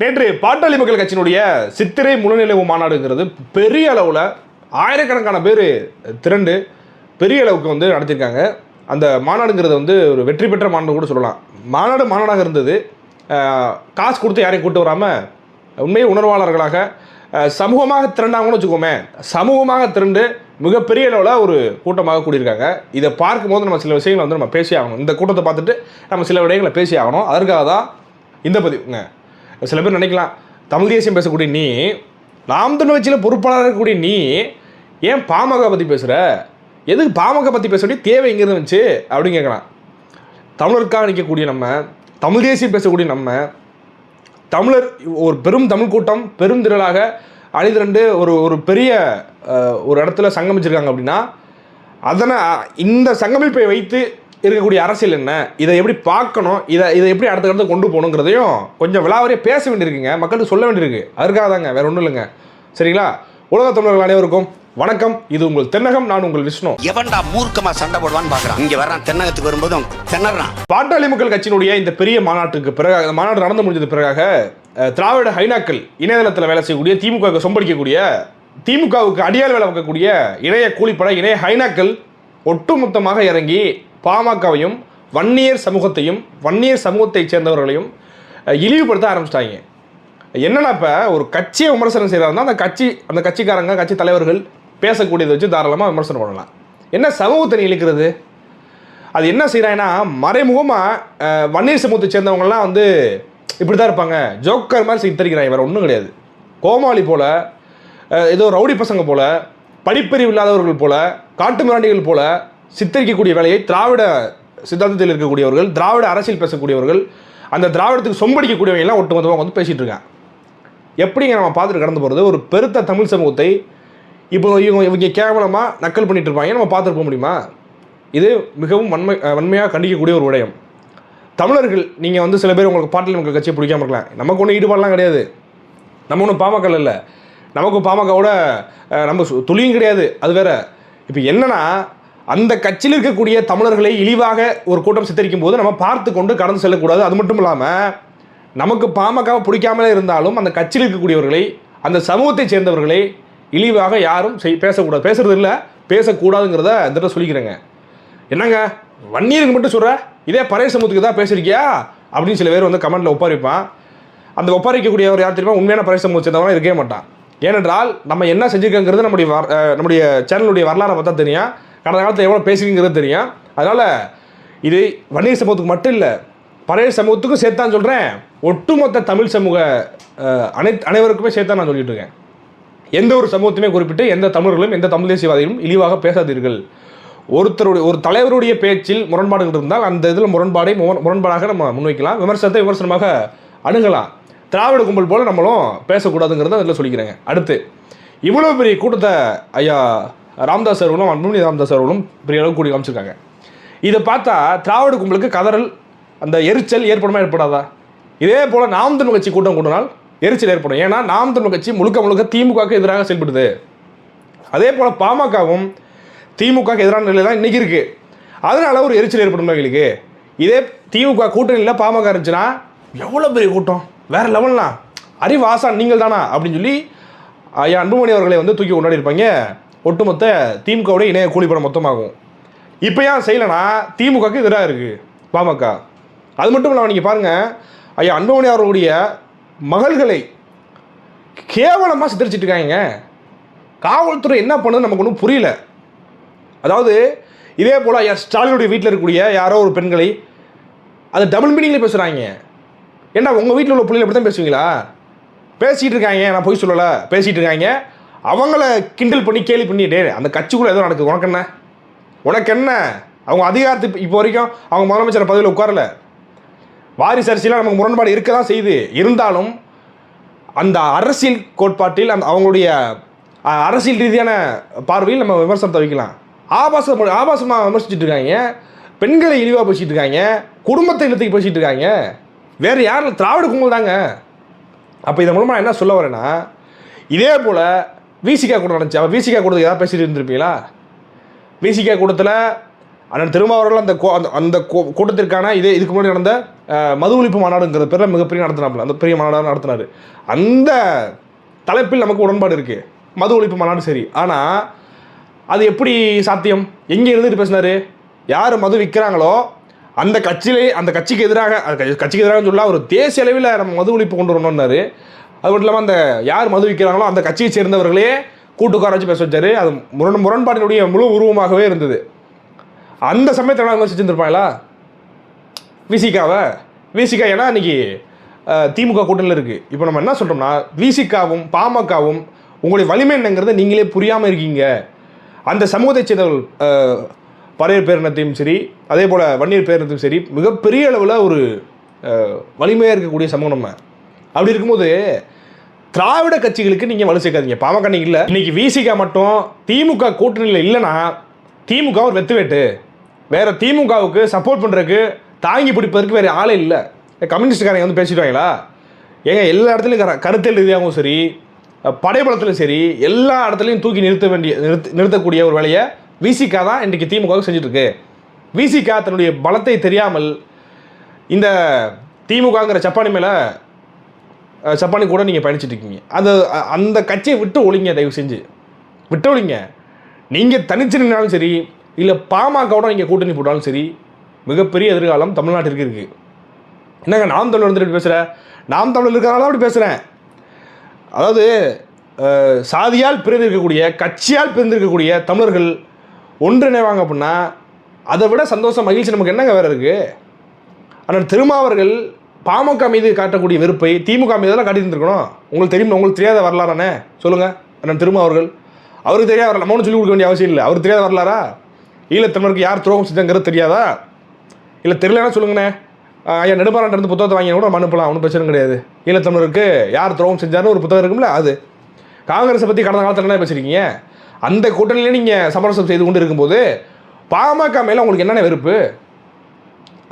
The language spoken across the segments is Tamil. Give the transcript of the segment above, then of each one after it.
நேற்று பாட்டாளி மக்கள் கட்சியினுடைய சித்திரை முழுநிலைவு மாநாடுங்கிறது பெரிய அளவில் ஆயிரக்கணக்கான பேர் திரண்டு பெரிய அளவுக்கு வந்து நடத்தியிருக்காங்க. அந்த மாநாடுங்கிறது வந்து ஒரு வெற்றி பெற்ற மாநாடு கூட சொல்லலாம். மாநாடு மாநாடாக இருந்தது. காசு கொடுத்து யாரையும் கூட்டு வராமல் உண்மையை உணர்வாளர்களாக சமூகமாக திரண்டாங்கன்னு வச்சுக்கோமே சமூகமாக திரண்டு மிகப்பெரிய அளவில் ஒரு கூட்டமாக கூடியிருக்காங்க. இதை பார்க்கும்போது நம்ம சில விஷயங்களை வந்து நம்ம பேசி ஆகணும். இந்த கூட்டத்தை பார்த்துட்டு நம்ம சில விடயங்களை பேசி ஆகணும். அதற்காக தான் இந்த பதிவுங்க. சில பேர் நினைக்கலாம் தமிழ் தேசியம் பேசக்கூடிய நீ நாம் தமிழ் வச்சியில் பொறுப்பாளராக இருக்கக்கூடிய நீ ஏன் பாமக பற்றி பேசுகிற எதுக்கு பாமக பற்றி பேச வேண்டிய தேவை எங்கே இருந்துச்சு அப்படின்னு கேட்கலாம். தமிழருக்காக நிற்கக்கூடிய நம்ம தமிழ் தேசியம் பேசக்கூடிய நம்ம தமிழர் ஒரு பெரும் தமிழ் கூட்டம் பெரும் திரளாக அணிதிரண்டு ஒரு ஒரு பெரிய ஒரு இடத்துல சங்கமிச்சிருக்காங்க அப்படின்னா அதனை இந்த சங்கமிப்பை வைத்து இருக்கக்கூடிய அரசியல் என்ன? இதை எப்படி பார்க்கணும்? இதை இதை எப்படி அடுத்த இடத்துல கொண்டு போகணுங்கிறதையும் கொஞ்சம் விலாவரியாக பேச வேண்டியிருக்குங்க. மக்களுக்கு சொல்ல வேண்டியிருக்கு. அதுக்காக தாங்க வேற ஒன்றும் இல்லைங்க. சரிங்களா? உலக தமிழர்கள் அனைவருக்கும் வணக்கம். இது உங்கள் தென்னகம் நான் உங்கள் விஷ்ணு. எவன்டா மூர்க்கமா சண்டை போடுவான்னு பாக்குறான். இங்க வர்றான் தென்னகத்துக்கு வரும்போதும் திணறான். பாட்டாளி மக்கள் கட்சியினுடைய இந்த பெரிய மாநாட்டுக்கு பிறகு அந்த மாநாடு நடந்து முடிஞ்சது பிறகாக திராவிட ஹைனாக்கள் இணையதளத்தில் வேலை செய்யக்கூடிய திமுகவுக்கு சொம்படிக்கக்கூடிய திமுகவுக்கு அடியால் வேலை வைக்கக்கூடிய இணைய கூலிப்பட இணைய ஹைனாக்கள் ஒட்டுமொத்தமாக இறங்கி பாமகவையும் வன்னியர் சமூகத்தையும் வன்னியர் சமூகத்தைச் சேர்ந்தவர்களையும் இழிவுபடுத்த ஆரம்பிச்சிட்டாங்க. என்னென்னா இப்போ ஒரு கட்சியை விமர்சனம் செய்கிறாருன்னா அந்த கட்சி அந்த கட்சிக்காரங்க கட்சி தலைவர்கள் பேசக்கூடியதை வச்சு தாராளமாக விமர்சனம் பண்ணலாம். என்ன சமூகத்தை நீ இழுக்கிறது? அது என்ன செய்கிறாங்கன்னா மறைமுகமாக வன்னியர் சமூகத்தை சேர்ந்தவங்கலாம் வந்து இப்படி தான் இருப்பாங்க. ஜோக்கர் மாதிரி சித்தரிக்கிறாங்க. வேறு ஒன்றும் கிடையாது. கோமாளி போல் ஏதோ ரவுடி பசங்க போல் படிப்பறிவு இல்லாதவர்கள் போல காட்டு மிராண்டிகள் போல சித்தரிக்கக்கூடிய வேலையை திராவிட சித்தாந்தத்தில் இருக்கக்கூடியவர்கள் திராவிட அரசியல் பேசக்கூடியவர்கள் அந்த திராவிடத்துக்கு சொம்படிக்கக்கூடியவங்க எல்லாம் ஒட்டுமொத்தமாக வந்து பேசிகிட்டு இருக்காங்க. எப்படிங்க நம்ம பார்த்துட்டு கடந்து போகிறது ஒரு பெருத்த தமிழ் சமூகத்தை இப்போ இவங்க இவங்க கேவலமாக நக்கல் பண்ணிட்டு இருப்பாங்க. நம்ம பார்த்துட்டு போக முடியுமா? இது மிகவும் வன்மை வன்மையாக கண்டிக்கக்கூடிய ஒரு விடயம். தமிழர்கள் நீங்கள் வந்து சில பேர் உங்களுக்கு பாட்டில் உங்களுக்கு கட்சியை பிடிக்காம இருக்கலாம். நமக்கு ஒன்றும் ஈடுபாடெலாம் கிடையாது. நம்ம ஒன்றும் பாமக இல்லை. நமக்கு பாமகவோட நம்ம சு- துளியும் கிடையாது. அது வேற. இப்போ என்னென்னா அந்த கட்சியில் இருக்கக்கூடிய தமிழர்களை இழிவாக ஒரு கூட்டம் சித்தரிக்கும் போது நம்ம பார்த்து கொண்டு கடந்து செல்லக்கூடாது. அது மட்டும் இல்லாமல் நமக்கு பாமகவை பிடிக்காமலே இருந்தாலும் அந்த கட்சியில் இருக்கக்கூடியவர்களை அந்த சமூகத்தை சேர்ந்தவர்களை இழிவாக யாரும் செய் பேசக்கூடாது. பேசுறது இல்லை பேசக்கூடாதுங்கிறத இந்த சொல்லிக்கிறேங்க. என்னங்க? வன்னியருக்கு மட்டும் சொல்கிற இதே பழைய சமூகத்துக்கு தான் பேசியிருக்கியா? அப்படின்னு சில பேர் வந்து கமெண்ட்டில் ஒப்பாரிப்பான். அந்த ஒப்பாரிக்கக்கூடியவர் யார் தெரியுமா? உண்மையான பழைய சமூகத்தை சேர்ந்தவங்க இருக்கவே மாட்டான். ஏனென்றால் நம்ம என்ன செஞ்சுருக்கங்கிறது நம்முடைய வர நம்முடைய சேனலுடைய வரலாறை பார்த்தா தெரியும். கடந்த காலத்தில் எவ்வளோ பேசுவீங்கிறது தெரியும். அதனால் இது வணிக சமூகத்துக்கு மட்டும் இல்லை பழைய சமூகத்துக்கும் சேர்த்தான் சொல்கிறேன் ஒட்டுமொத்த தமிழ் சமூக அனைத்து அனைவருக்குமே சேர்த்தான் நான் சொல்லிட்டு இருக்கேன். எந்த ஒரு சமூகத்தையுமே குறிப்பிட்டு எந்த தமிழர்களும் எந்த தமிழ் தேசியவாதிகளும் இழிவாக பேசாதீர்கள். ஒருத்தருடைய ஒரு தலைவருடைய பேச்சில் முரண்பாடுகள் இருந்தால் அந்த இதில் முரண்பாடை முரண்பாடாக நம்ம முன்வைக்கலாம். விமர்சனத்தை விமர்சனமாக அணுகலாம். திராவிட கும்பல் போல் நம்மளும் பேசக்கூடாதுங்கிறத அதில் சொல்லிக்கிறேங்க. அடுத்து இவ்வளோ பெரிய கூட்டத்தை ஐயா ராம்தாஸ் அவர்களும் அன்புமணி ராம்தாஸ் அவர்களும் பெரிய அளவு கூடி காமிச்சிருக்காங்க. இதை பார்த்தா திராவிட கும்பலுக்கு கதறல் அந்த எரிச்சல் ஏற்படுமா ஏற்படாதா? இதே போல் நாம் தமிழ் கட்சி கூட்டம் கூட்டினால் எரிச்சல் ஏற்படும். ஏன்னா நாம் தமிழ் கட்சி முழுக்க முழுக்க திமுகவுக்கு எதிராக செயல்படுது. அதே போல் பாமகவும் திமுகவுக்கு எதிரான நிலை தான் இன்றைக்கி இருக்குது அதனால் ஒரு எரிச்சல் ஏற்படும் எங்களுக்கு. இதே திமுக கூட்டணியில் பாமக இருந்துச்சுன்னா எவ்வளோ பெரிய கூட்டம்? வேறு லெவல்னா. அறிவாசா நீங்கள் தானா அப்படின்னு சொல்லி ஐயா அன்புமணி அவர்களை வந்து தூக்கி கொண்டாடி இருப்பாங்க. ஒட்டுமொத்த திமுகவுடைய இணைய கூலிப்படம் மொத்தமாகும். இப்போ ஏன் செய்யலைன்னா திமுகவுக்கு எதிராக இருக்குது பாமக. அது மட்டும் இல்லாமல் நீங்கள் பாருங்கள் ஐயா அன்பமணி அவர்களுடைய மகள்களை கேவலமாக சித்தரிச்சிட்டு இருக்காங்க காவல்துறை என்ன பண்ணுது நமக்கு ஒன்றும் புரியல. அதாவது இதே போல் ஐயா ஸ்டாலினுடைய வீட்டில் இருக்கக்கூடிய யாரோ ஒரு பெண்களை அது டபுள் மீனிங்கில் பேசுகிறாங்க ஏன்னா உங்கள் வீட்டில் உள்ள பிள்ளைகளை அப்படி தான் பேசுவீங்களா? பேசிகிட்டு இருக்காங்க நான் பொய் சொல்லலை பேசிகிட்டு இருக்காங்க. அவங்கள கிண்டல் பண்ணி கேலி பண்ணி டே அந்த கட்சிக்குள்ளே எதுவும் நடக்குது. உனக்கு என்ன? உனக்கு என்ன? அவங்க அதிகாரத்து இப்போ வரைக்கும் அவங்க முதலமைச்சர் பதவியில் உட்காரல. வாரிசு அரசியலாம் நமக்கு முரண்பாடு இருக்க தான் செய்யுது. இருந்தாலும் அந்த அரசியல் கோட்பாட்டில் அந்த அவங்களுடைய அரசியல் ரீதியான பார்வையில் நம்ம விமர்சனத்தை வைக்கலாம். ஆபாச ஆபாசமாக விமர்சிச்சுட்டு இருக்காங்க. பெண்களை இழிவாக பேசிட்டு இருக்காங்க. குடும்பத்தை இழுத்துக்கு பேசிட்டு இருக்காங்க. வேறு யாரும் திராவிட கும்பல் தாங்க. அப்போ இதன் மூலமாக என்ன சொல்ல வரேன்னா இதே போல் விசிகா கூட நடந்துச்சு. அப்போ விசிகா கூட ஏதாவது பேசிட்டு இருந்திருப்பீங்களா? விசிகா கூட்டத்தில் அண்ணன் திருமாவர்கள் அந்த கோ- அந்த- அந்த கூட்டத்திற்கான இதே இதுக்கு முன்னாடி நடந்த மது ஒழிப்பு மாநாடுங்கிற பேரில் மிகப்பெரிய நடத்தினாப்புல. அந்த பெரிய மாநாடு நடத்தினார். அந்த தலைப்பில் நமக்கு உடன்பாடு இருக்குது மது ஒழிப்பு மாநாடு சரி. ஆனால் அது எப்படி சாத்தியம்? எங்கே இருந்துட்டு பேசினாரு? யார் மது விற்கிறாங்களோ அந்த கட்சியிலே அந்த கட்சிக்கு எதிராக கட்சிக்கு எதிராக சொல்ல ஒரு தேசிய அளவில் நம்ம மது ஒழிப்பு கொண்டு வரணும்னாரு. அது மட்டும் இல்லாமல் அந்த யார் மது விற்கிறாங்களோ அந்த கட்சியை சேர்ந்தவர்களே கூட்டுக்கார வச்சு பேச வச்சாரு. அது முரண் முரண்பாட்டினுடைய முழு உருவமாகவே இருந்தது. அந்த சமயத்தில் என்ன செஞ்சுருப்பாங்களா விசிகாவை? விசிகா ஏன்னா இன்னைக்கு திமுக கூட்டணியில் இருக்குது இப்போ நம்ம என்ன சொல்கிறோம்னா விசிகாவும் பாமகவும் உங்களுடைய வலிமை என்னங்கிறத நீங்களே புரியாமல் இருக்கீங்க. அந்த சமூகத்தைச் சேர்ந்தவர்கள் அஹ், பறையர் பேரினத்தையும் சரி அதே போல் வன்னியர் பேரினத்தையும் சரி மிகப்பெரிய அளவில் ஒரு வலிமையாக இருக்கக்கூடிய சமூகம் நம்ம. அப்படி இருக்கும்போது திராவிட கட்சிகளுக்கு நீங்கள் வலு சேர்க்காதீங்க. பாமக நீங்கள் இல்லை. இன்னைக்கு விசிகா மட்டும் திமுக கூட்டணியில் இல்லைன்னா திமுக ஒரு வெத்துவேட்டு வேறு திமுகவுக்கு சப்போர்ட் பண்ணுறதுக்கு தாங்கி பிடிப்பதற்கு வேற ஆளே இல்லை. கம்யூனிஸ்ட்காரங்க வந்து பேசிடுவாங்களா ஏங்க எல்லா இடத்துலையும் கர- கருத்தியல் ரீதியாகவும் சரி படைபலத்திலும் சரி எல்லா இடத்துலையும் தூக்கி நிறுத்த வேண்டிய நிறுத்த நிறுத்தக்கூடிய ஒரு வேலையை விசிகா தான் இன்றைக்கி திமுகவுக்கு செஞ்சுட்ருக்கு. விசிகா தன்னுடைய பலத்தை தெரியாமல் இந்த திமுகங்கிற சப்பானி மேலே அஹ் சப்பானி கூட நீங்கள் பயணிச்சிட்டு இருக்கீங்க. அந்த அந்த கட்சியை விட்டு ஒழிங்க தயவு செஞ்சு விட்டு ஒழிங்க. நீங்கள் தனிச்சு நின்னாலும் சரி இல்லை பாமகவோட நீங்கள் கூட்டணி போட்டாலும் சரி மிகப்பெரிய எதிர்காலம் தமிழ்நாட்டிற்கு இருக்குது என்னங்க நாம் தமிழர் வந்துட்டு பேசுகிறேன் நாம் தமிழர் இருக்கிறனால அப்படி பேசுகிறேன் அதாவது சாதியால் பிரிந்திருக்கக்கூடிய கட்சியால் பிரிந்திருக்கக்கூடிய தமிழர்கள் ஒன்றிணைவாங்க அப்படின்னா அதை விட சந்தோஷம் மகிழ்ச்சி நமக்கு என்னங்க வேறு இருக்குது ஆனால் திருமாவர்கள் பாமக மீது காட்டக்கூடிய வெறுப்பை திமுக மீது தான் காட்டியிருந்திருக்கணும். உங்களுக்கு தெரியும்? உங்களுக்கு தெரியாத வரலாறானே சொல்லுங்கள் அண்ணன் திருமாவர்கள் அவருக்கு தெரியாத வரல மௌனம் சொல்லி கொடுக்க வேண்டிய அவசியம் இல்லை. அவருக்கு தெரியாத வரலாறா? ஈழத்தமிழருக்கு யார் துரோகம் செஞ்சாங்கிறது தெரியாதா? இல்லை தெரியலன்னா சொல்லுங்கண்ணே. ஐயா நெடுமாறன் இருந்து புத்தகத்தை வாங்கி கூட நம்ம அனுப்பலாம். ஒன்றும் பிரச்சனை கிடையாது. ஈழத்தமிழருக்கு யார் துரோகம் செஞ்சாருன்னு ஒரு புத்தகம் இருக்கும்ல அது. காங்கிரஸை பற்றி கடந்த காலத்தில் என்ன பேசுறீங்க அந்த கூட்டணியிலே நீங்கள் சமரசம் செய்து கொண்டு இருக்கும்போது பாமக மேலே உங்களுக்கு என்னென்ன வெறுப்பு?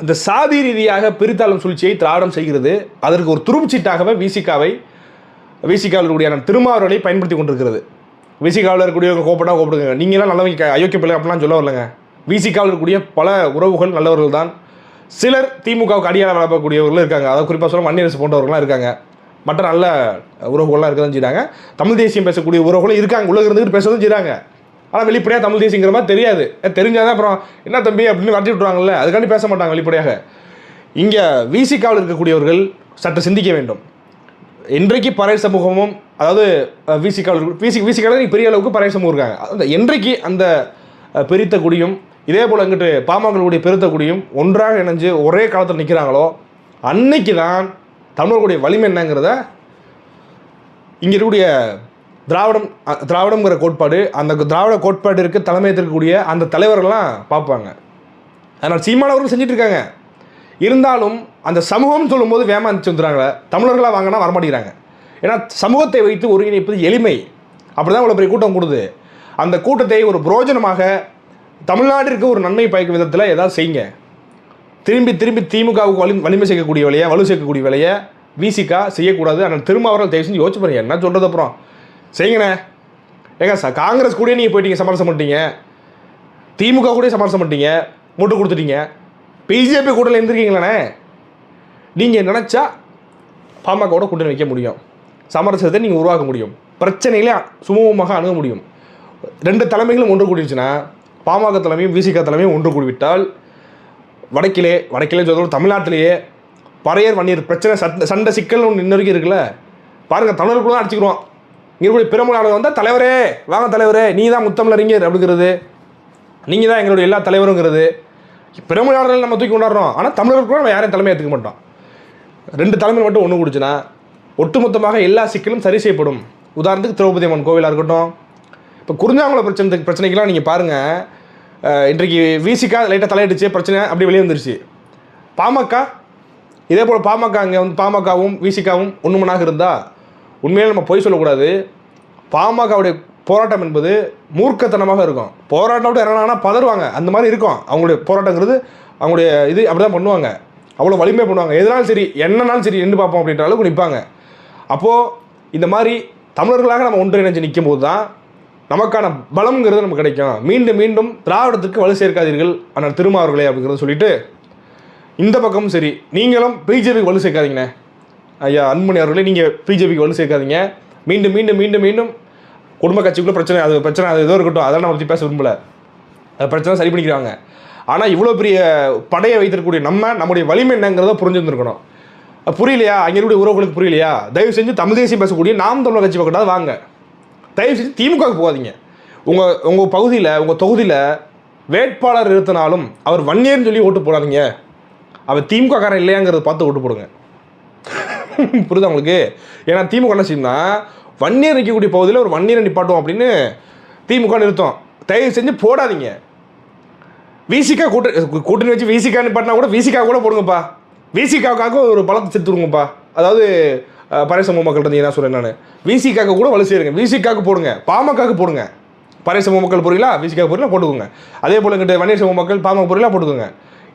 அந்த சாதி ரீதியாக பிரித்தாளும் சூழ்ச்சியை திராவிடம் செய்கிறது. அதற்கு ஒரு துருப்புச்சீட்டாகவே விசிகாவை விசிகாவில் இருக்கக்கூடிய திருமாவர்களை பயன்படுத்தி கொண்டிருக்கிறது. விசிகாவில் இருக்கக்கூடிய கோப்படா கோப்பிடுங்க நீங்களாம் நல்லவங்க அயோக்கிய பிள்ளை அப்படிலாம் சொல்ல வரலங்க. விசிகாவில் இருக்கக்கூடிய பல உறவுகள் நல்லவர்கள் தான். சிலர் திமுகவுக்கு அடியாள வளர்க்கக்கூடியவர்களும் இருக்காங்க. அதாவது குறிப்பாக சொல்ல மன்னியரசு போன்றவர்களாம் இருக்காங்க. மற்ற நல்ல உறவுகள்லாம் இருக்க செய்கிறாங்க தமிழ் தேசியம் பேசக்கூடிய உறவுகளும் இருக்காங்க. உலக இருந்துகிட்டு பேசுறதும் செய்கிறாங்க ஆனால் வெளிப்படையாக தமிழ் தேசியங்கிற மாதிரி தெரியாது. தெரிஞ்சாதான் அப்புறம் என்ன தம்பி அப்படின்னு வரட்டி விட்ருவாங்கல்ல அதுக்காண்டி பேச மாட்டாங்க வெளிப்படையாக. இங்கே விசிகாவில் இருக்கக்கூடியவர்கள் சற்று சிந்திக்க வேண்டும். இன்றைக்கு பறை சமூகமும் அதாவது விசிகாவில் விசி விசிகாவில் பெரிய அளவுக்கு பறை சமூகம் இருக்காங்க. அந்த என்றைக்கு அந்த பிரித்த குடியும் இதே போல் இங்கிட்டு பாமகளுடைய பெருத்த குடியும் ஒன்றாக இணைஞ்சு ஒரே காலத்தில் நிற்கிறாங்களோ அன்னைக்கு தான் தமிழர்களுடைய வலிமை என்னங்கிறத இங்கே இருக்கக்கூடிய திராவிடம் திராவிடங்கிற கோட்பாடு அந்த திராவிட கோட்பாட்டிற்கு தலைமை இருக்கக்கூடிய அந்த தலைவர்கள்லாம் பார்ப்பாங்க. அதனால் சீமானவர்கள் செஞ்சிட்ருக்காங்க. இருந்தாலும் அந்த சமூகம்னு சொல்லும்போது வேமாந்துச்சு வந்துடுறாங்க தமிழர்களாக வாங்கினா வரமாட்டேங்கிறாங்க. ஏன்னா சமூகத்தை வைத்து ஒருங்கிணைப்பது எளிமை. அப்படி தான் இவ்வளோ பெரிய கூட்டம் கூடுது. அந்த கூட்டத்தை ஒரு புரோஜனமாக தமிழ்நாட்டிற்கு ஒரு நன்மை பயக்கும் விதத்தில் ஏதாவது செய்யுங்க. திரும்பி திரும்பி திமுகவுக்கு வலி வலிமை சேர்க்கக்கூடிய வேலையை வலு சேர்க்கக்கூடிய வேலையை விசிகா செய்யக்கூடாது. ஆனால் திரும்ப அவர்கள் தயவு செஞ்சு யோசிச்சு பாருங்க. என்ன சொல்கிறது அப்புறம்? செய்யுங்கண்ணே. ஏங்க சார் காங்கிரஸ் கூட நீங்கள் போயிட்டீங்க சமரசம் பண்ணிட்டீங்க திமுக கூட சமரசம் பண்ணிட்டீங்க முட்டு கொடுத்துட்டீங்க. பிஜேபி கூட இருந்திருக்கீங்களே நீங்கள் நினச்சா பாமகவோட கூட்டணி வைக்க முடியும். சமரசத்தை நீங்கள் உருவாக்க முடியும். பிரச்சனைகளே சுமூகமாக அணுக முடியும். ரெண்டு தலைமைகளும் ஒன்று கூடிடுச்சுன்னா பாமக தலைமையும் விசிக தலைமையும் ஒன்று கூடிவிட்டால் வடக்கிலே வடக்கிலே சொல்கிறோம் தமிழ்நாட்டிலேயே பறையர் வன்னியர் பிரச்சனை சண்டை சிக்கல் ஒன்று இன்ன வரைக்கும் இருக்குல்ல? பாருங்கள் தமிழர்களும் அடிச்சுக்கிடுவான் இருக்கக்கூடிய பெருமளாளர் வந்தால் தலைவரே வாங்க தலைவரே நீ தான் முத்தமிழறிஞர் அப்படிங்கிறது. நீங்கள் தான் எங்களுடைய எல்லா தலைவருங்கிறது. பெருமளாளர்கள் நம்ம தூக்கி கொண்டாடுறோம். ஆனால் தமிழர்கள் கூட நம்ம யாரையும் தலைமை ஏற்றுக்க மாட்டோம். ரெண்டு தலைமை மட்டும் ஒன்று குடிச்சுன்னா ஒட்டுமொத்தமாக எல்லா சிக்கலும் சரி செய்யப்படும். உதாரணத்துக்கு திரௌபதி அம்மன் கோவிலாக இருக்கட்டும். இப்போ குறிஞ்சாங்குளம் பிரச்சனை பிரச்சனைக்கெல்லாம் நீங்கள் பாருங்கள் இன்றைக்கு விசிக்கா லைட்டாக தலையிடுச்சு பிரச்சனை அப்படி வெளியே வந்துருச்சு. பாமக இதே போல் பாமக அங்கே வந்து பாமகவும் விசிகாவும் ஒன்றுமனாக இருந்தால் உண்மையிலே நம்ம பொய் சொல்லக்கூடாது. பாமகவுடைய போராட்டம் என்பது மூர்க்கத்தனமாக இருக்கும். போராட்டம் விட்டு என்னன்னா பதறுவாங்க. அந்த மாதிரி இருக்கும். அவங்களுடைய போராட்டங்கிறது அவங்களுடைய இது அப்படி தான் பண்ணுவாங்க. அவ்வளோ வலிமை பண்ணுவாங்க. எதுனாலும் சரி என்னன்னாலும் சரி நின்று பார்ப்போம் அப்படின்ற அளவுக்கு நிற்பாங்க அப்போது இந்த மாதிரி தமிழர்களாக நம்ம ஒன்றிணைஞ்சு நிற்கும் போது தான் நமக்கான பலம்ங்கிறது நமக்கு கிடைக்கும். மீண்டும் மீண்டும் திராவிடத்துக்கு வலு சேர்க்காதீர்கள். ஆனால் திருமாவர்களே அப்படிங்கிறத சொல்லிட்டு இந்த பக்கமும் சரி. நீங்களும் பிஜேபிக்கு வலு சேர்க்காதீங்கண்ணே. ஐயா அன்புமணி அவர்களே நீங்கள் பிஜேபிக்கு வலு சேர்க்காதீங்க. மீண்டும் மீண்டும் மீண்டும் மீண்டும் குடும்ப கட்சிக்குள்ளே பிரச்சனை அது பிரச்சனை அது ஏதோ இருக்கட்டும் அதெல்லாம் நம்ம பற்றி பேச விரும்பலை. அது பிரச்சனை சரி பண்ணிக்கிறாங்க. ஆனால் இவ்வளோ பெரிய படையை வைத்திருக்கக்கூடிய நம்ம நம்முடைய வலிமை என்னங்கிறத புரிஞ்சுருந்துருக்கணும் வந்துருக்கணும். புரியலையா? அங்கே இருக்கக்கூடிய உறவுகளுக்கு புரியலையா? தயவு செஞ்சு தமிழ் தேசியம் பேசக்கூடிய நாம் தமிழர் கட்சி பக்கத்தாது வாங்க. தயவு செஞ்சு திமுகவுக்கு போகாதீங்க. உங்கள் உங்கள் பகுதியில் உங்கள் தொகுதியில் வேட்பாளர் இருத்தினாலும் அவர் வன்னியர்னு சொல்லி ஓட்டு போடாதீங்க. அவர் திமுக காரன் இல்லையாங்கிறத பார்த்து ஓட்டு போடுங்க. புரியுதா உங்களுக்கு? ஏன்னா திமுக என்ன செய்யும்னா வன்னியர் நிற்கக்கூடிய பகுதியில் ஒரு வன்னியரை நிப்பாட்டும் அப்படின்னு திமுக நிறுத்தம். தயவு செஞ்சு போடாதீங்க. விசிகா கூட்டு கூட்டணி வச்சு விசிகா நிப்பாட்டினா கூட விசிகா கூட போடுங்கப்பா. விசிகாவுக்காக ஒரு பலத்தை செத்துருங்கப்பா அதாவது பறை சமூக மக்கள் இருந்தீங்க என்ன சொல்கிறேன் நான்? விசிகாக்கு கூட வலு செய்யுங்க விசிகாக்கு போடுங்க. பாமகக்கு போடுங்க. பறை சமூக மக்கள் போறீங்களா விசிகா போறீங்களா போட்டுக்கோங்க. அதே போல் எங்கிட்ட வன்னியர் சமூக மக்கள் பாமக போறீங்களா போட்டுக்கோங்க.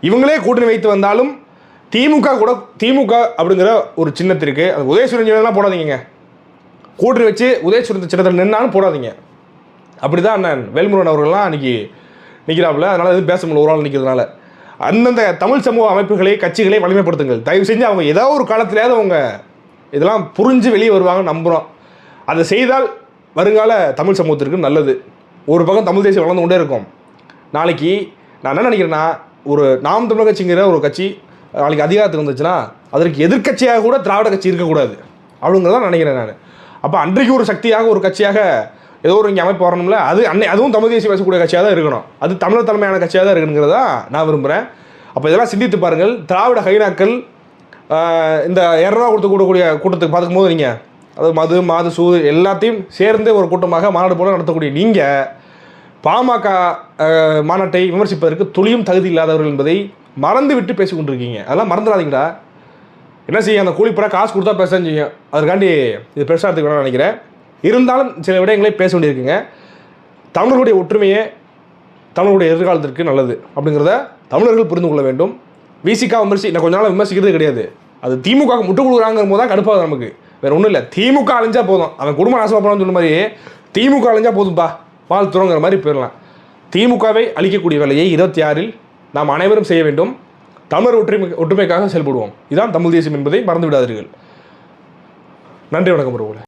இவங்களே கூட்டணி வைத்து வந்தாலும் திமுக கூட திமுக அப்படிங்கிற ஒரு சின்னத்திற்கு அது உதயசூரன் சின்னத்தெல்லாம் போடாதீங்க கூட்டணி வச்சு உதயசூரன் சின்னத்தில் நின்னாலும் போடாதீங்க. அப்படி தான் அண்ணன் வேல்முருகன் அவர்கள்லாம் அன்றைக்கி நிற்கிறாப்புல அதனால் எதுவும் பேச முடியல ஒரு ஆள் நிற்கிறதுனால அந்தந்த தமிழ் சமூக அமைப்புகளை கட்சிகளை வலிமைப்படுத்துங்கள். தயவு செஞ்சு அவங்க ஏதோ ஒரு காலத்திலேயாவது அவங்க இதெல்லாம் புரிஞ்சு வெளியே வருவாங்கன்னு நம்புகிறோம் அதை செய்தால் வருங்கால தமிழ் சமூகத்திற்கு நல்லது. ஒரு பக்கம் தமிழ் தேசியம் வளர்ந்து கொண்டே இருக்கும். நாளைக்கு நான் என்ன நினைக்கிறேன்னா ஒரு நாம் தமிழர் கட்சிங்கிற ஒரு கட்சி நாளைக்கு அதிகாரத்துக்கு வந்துச்சுன்னா அதற்கு எதிர்க்கட்சியாக கூட திராவிட கட்சி இருக்கக்கூடாது. அப்படிங்கிறத நினைக்கிறேன் நான். அப்போ அன்றைக்கு ஒரு சக்தியாக ஒரு கட்சியாக ஏதோ ஒரு இங்கே அமைப்பு வரணும்ல அது அன்னை அதுவும் தமிழ் தேசிய பேசக்கூடிய கட்சியாக தான் இருக்கணும். அது தமிழர் தலைமையான கட்சியாக தான் இருக்கணுங்கிறதா நான் விரும்புகிறேன் அப்போ இதெல்லாம் சிந்தித்து பாருங்கள். திராவிட ஹைனாக்கள் இந்த இரநூறுவா கொடுத்து கூடக்கூடிய கூட்டத்துக்கு பார்க்கும்போது நீங்கள் அது மது மாது சூது எல்லாத்தையும் சேர்ந்து ஒரு கூட்டமாக மாநாடு போல நடத்தக்கூடிய நீங்கள் பாமக மாநாட்டை விமர்சிப்பதற்கு துளியும் தகுதி இல்லாதவர்கள் என்பதை மறந்து விட்டு பேசிக் கொண்டிருக்கீங்க அதெல்லாம் மறந்துடாதீங்கடா. என்ன செய்யும் அந்த கூலிப்பட காசு கொடுத்தா பேச செய்யும் அதற்காண்டி இது பெருசாக எடுத்துக்க வேணாம்னு நினைக்கிறேன். இருந்தாலும் சில விடயங்களே பேச வேண்டியிருக்குங்க. தமிழர்களுடைய ஒற்றுமையே தமிழர்களுடைய எதிர்காலத்திற்கு நல்லது அப்படிங்கிறத தமிழர்கள் புரிந்து கொள்ள வேண்டும். விசிகா விமர்சி நான் கொஞ்ச நாள் விமர்சிக்கிறது கிடையாது. அது திமுக முட்டு கொடுக்குறாங்கிற போது தான் கடுப்பாகுது நமக்கு. வேற ஒன்றும் இல்லை. திமுக அழிஞ்சா போதும். அவன் குடும்ப நாசமாக போனான்னு சொன்ன மாதிரி திமுக அழிஞ்சா போதும்பா. வாழ்த்துறோங்கிற மாதிரி போயிடலாம். திமுகவை அழிக்கக்கூடிய வேலையை இருபத்தி ஆறில் நாம் அனைவரும் செய்ய வேண்டும். தமிழர் ஒற்றுமை ஒற்றுமைக்காக செயல்படுவோம். இதுதான் தமிழ் தேசியம் என்பதை மறந்து விடாதீர்கள் நன்றி வணக்கம் உறவுகளே